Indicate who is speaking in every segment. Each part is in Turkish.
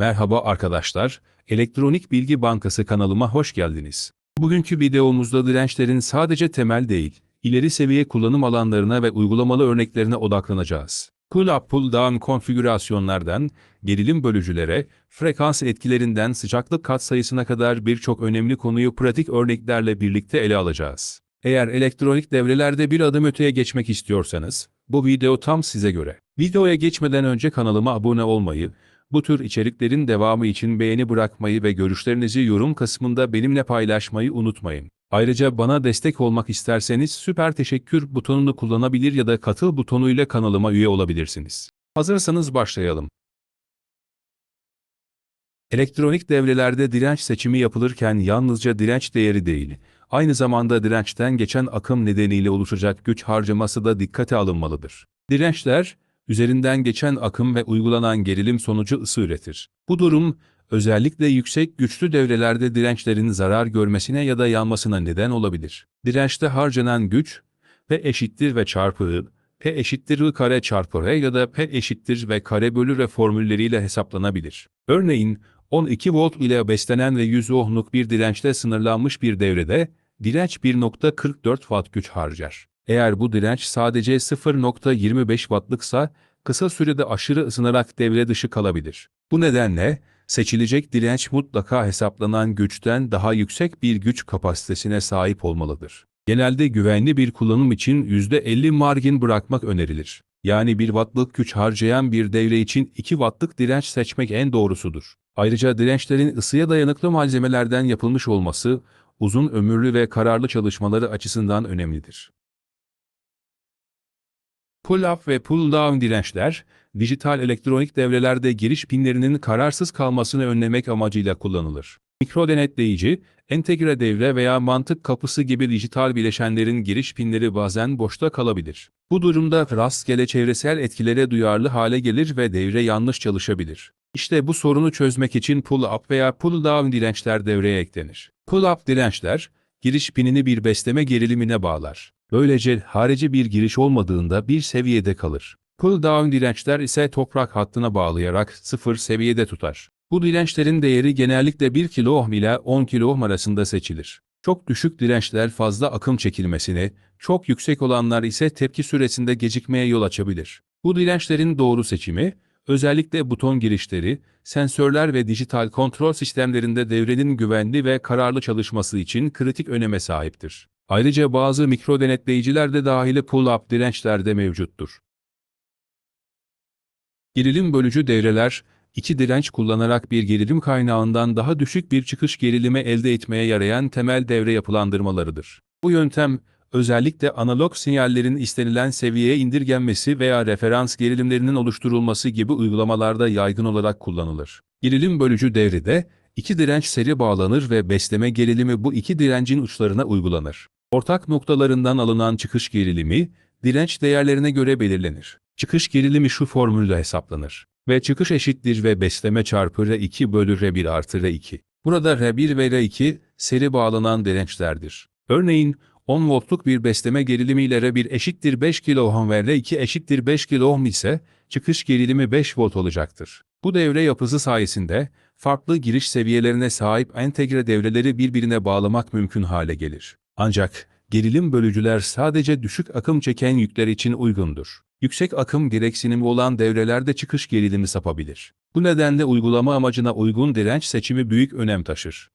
Speaker 1: Merhaba arkadaşlar, Elektronik Bilgi Bankası kanalıma hoş geldiniz. Bugünkü videomuzda dirençlerin sadece temel değil, ileri seviye kullanım alanlarına ve uygulamalı örneklerine odaklanacağız. Pull-up pull-down konfigürasyonlardan, gerilim bölücülere, frekans etkilerinden sıcaklık katsayısına kadar birçok önemli konuyu pratik örneklerle birlikte ele alacağız. Eğer elektronik devrelerde bir adım öteye geçmek istiyorsanız, bu video tam size göre. Videoya geçmeden önce kanalıma abone olmayı, bu tür içeriklerin devamı için beğeni bırakmayı ve görüşlerinizi yorum kısmında benimle paylaşmayı unutmayın. Ayrıca bana destek olmak isterseniz süper teşekkür butonunu kullanabilir ya da katıl butonuyla kanalıma üye olabilirsiniz. Hazırsanız başlayalım. Elektronik devrelerde direnç seçimi yapılırken yalnızca direnç değeri değil, aynı zamanda dirençten geçen akım nedeniyle oluşacak güç harcaması da dikkate alınmalıdır. Dirençler, üzerinden geçen akım ve uygulanan gerilim sonucu ısı üretir. Bu durum, özellikle yüksek güçlü devrelerde dirençlerin zarar görmesine ya da yanmasına neden olabilir. Dirençte harcanan güç, P eşittir ve çarpı P eşittir I kare çarpı R ya da P eşittir ve kare bölü R formülleriyle hesaplanabilir. Örneğin, 12 volt ile beslenen ve 100 ohmluk bir dirençle sınırlanmış bir devrede, direnç 1.44 watt güç harcar. Eğer bu direnç sadece 0.25 wattlıksa, kısa sürede aşırı ısınarak devre dışı kalabilir. Bu nedenle, seçilecek direnç mutlaka hesaplanan güçten daha yüksek bir güç kapasitesine sahip olmalıdır. Genelde güvenli bir kullanım için %50 margin bırakmak önerilir. Yani 1 wattlık güç harcayan bir devre için 2 wattlık direnç seçmek en doğrusudur. Ayrıca dirençlerin ısıya dayanıklı malzemelerden yapılmış olması, uzun ömürlü ve kararlı çalışmaları açısından önemlidir. Pull-up ve pull-down dirençler, dijital elektronik devrelerde giriş pinlerinin kararsız kalmasını önlemek amacıyla kullanılır. Mikro denetleyici, entegre devre veya mantık kapısı gibi dijital bileşenlerin giriş pinleri bazen boşta kalabilir. Bu durumda rastgele çevresel etkilere duyarlı hale gelir ve devre yanlış çalışabilir. İşte bu sorunu çözmek için pull-up veya pull-down dirençler devreye eklenir. Pull-up dirençler, giriş pinini bir besleme gerilimine bağlar. Böylece harici bir giriş olmadığında bir seviyede kalır. Pull-down dirençler ise toprak hattına bağlayarak sıfır seviyede tutar. Bu dirençlerin değeri genellikle 1 kΩ ile 10 kΩ arasında seçilir. Çok düşük dirençler fazla akım çekilmesine, çok yüksek olanlar ise tepki süresinde gecikmeye yol açabilir. Bu dirençlerin doğru seçimi, özellikle buton girişleri, sensörler ve dijital kontrol sistemlerinde devrenin güvenli ve kararlı çalışması için kritik öneme sahiptir. Ayrıca bazı mikro denetleyiciler de dahili pull-up dirençler de mevcuttur. Gerilim bölücü devreler, iki direnç kullanarak bir gerilim kaynağından daha düşük bir çıkış gerilimi elde etmeye yarayan temel devre yapılandırmalarıdır. Bu yöntem, özellikle analog sinyallerin istenilen seviyeye indirgenmesi veya referans gerilimlerinin oluşturulması gibi uygulamalarda yaygın olarak kullanılır. Gerilim bölücü devrede, iki direnç seri bağlanır ve besleme gerilimi bu iki direncin uçlarına uygulanır. Ortak noktalarından alınan çıkış gerilimi, direnç değerlerine göre belirlenir. Çıkış gerilimi şu formülle hesaplanır. Ve çıkış eşittir ve besleme çarpı R2 bölü R1 artı R2. Burada R1 ve R2 seri bağlanan dirençlerdir. Örneğin 10 voltluk bir besleme gerilimi ile R1 eşittir 5 kΩ ve R2 eşittir 5 kΩ ise çıkış gerilimi 5 volt olacaktır. Bu devre yapısı sayesinde farklı giriş seviyelerine sahip entegre devreleri birbirine bağlamak mümkün hale gelir. Ancak gerilim bölücüler sadece düşük akım çeken yükler için uygundur. Yüksek akım gereksinimi olan devrelerde çıkış gerilimi sapabilir. Bu nedenle uygulama amacına uygun direnç seçimi büyük önem taşır.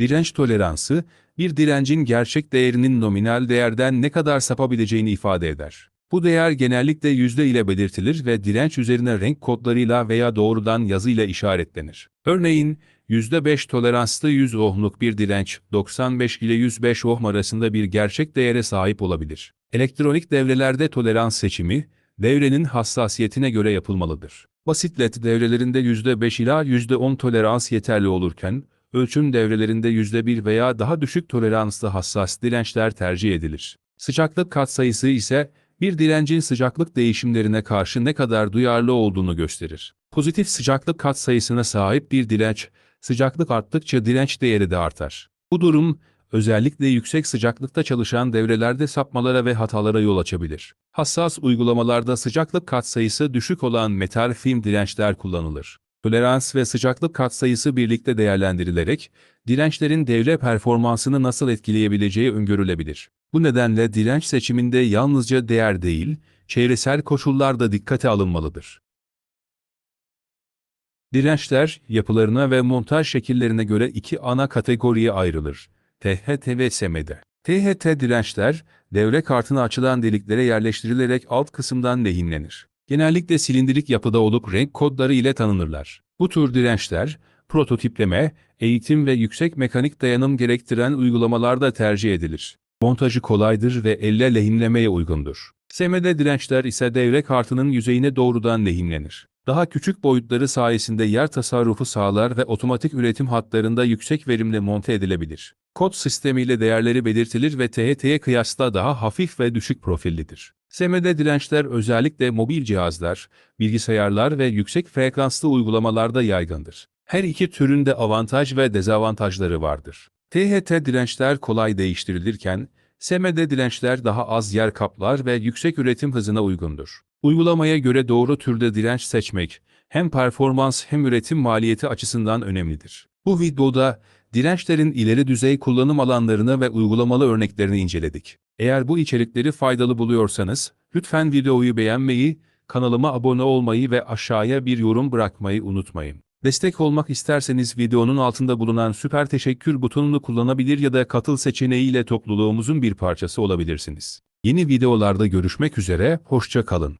Speaker 1: Direnç toleransı, bir direncin gerçek değerinin nominal değerden ne kadar sapabileceğini ifade eder. Bu değer genellikle yüzde ile belirtilir ve direnç üzerine renk kodlarıyla veya doğrudan yazıyla işaretlenir. Örneğin, %5 toleranslı 100 ohmluk bir direnç, 95 ile 105 ohm arasında bir gerçek değere sahip olabilir. Elektronik devrelerde tolerans seçimi, devrenin hassasiyetine göre yapılmalıdır. Basit LED devrelerinde %5 ila %10 tolerans yeterli olurken, ölçüm devrelerinde %1 veya daha düşük toleranslı hassas dirençler tercih edilir. Sıcaklık katsayısı ise, bir direncin sıcaklık değişimlerine karşı ne kadar duyarlı olduğunu gösterir. Pozitif sıcaklık katsayısına sahip bir direnç, sıcaklık arttıkça direnç değeri de artar. Bu durum, özellikle yüksek sıcaklıkta çalışan devrelerde sapmalara ve hatalara yol açabilir. Hassas uygulamalarda sıcaklık katsayısı düşük olan metal film dirençler kullanılır. Tolerans ve sıcaklık katsayısı birlikte değerlendirilerek, dirençlerin devre performansını nasıl etkileyebileceği öngörülebilir. Bu nedenle direnç seçiminde yalnızca değer değil, çevresel koşullar da dikkate alınmalıdır. Dirençler, yapılarına ve montaj şekillerine göre iki ana kategoriye ayrılır. THT ve SMD. THT dirençler, devre kartına açılan deliklere yerleştirilerek alt kısımdan lehimlenir. Genellikle silindirik yapıda olup renk kodları ile tanınırlar. Bu tür dirençler, prototipleme, eğitim ve yüksek mekanik dayanım gerektiren uygulamalarda tercih edilir. Montajı kolaydır ve elle lehimlemeye uygundur. SMD dirençler ise devre kartının yüzeyine doğrudan lehimlenir. Daha küçük boyutları sayesinde yer tasarrufu sağlar ve otomatik üretim hatlarında yüksek verimle monte edilebilir. Kod sistemiyle değerleri belirtilir ve THT'ye kıyasla daha hafif ve düşük profillidir. SMD dirençler özellikle mobil cihazlar, bilgisayarlar ve yüksek frekanslı uygulamalarda yaygındır. Her iki türün de avantaj ve dezavantajları vardır. THT dirençler kolay değiştirilirken, SMD dirençler daha az yer kaplar ve yüksek üretim hızına uygundur. Uygulamaya göre doğru türde direnç seçmek, hem performans hem üretim maliyeti açısından önemlidir. Bu videoda, dirençlerin ileri düzey kullanım alanlarını ve uygulamalı örneklerini inceledik. Eğer bu içerikleri faydalı buluyorsanız, lütfen videoyu beğenmeyi, kanalıma abone olmayı ve aşağıya bir yorum bırakmayı unutmayın. Destek olmak isterseniz videonun altında bulunan süper teşekkür butonunu kullanabilir ya da katıl seçeneğiyle topluluğumuzun bir parçası olabilirsiniz. Yeni videolarda görüşmek üzere, hoşça kalın.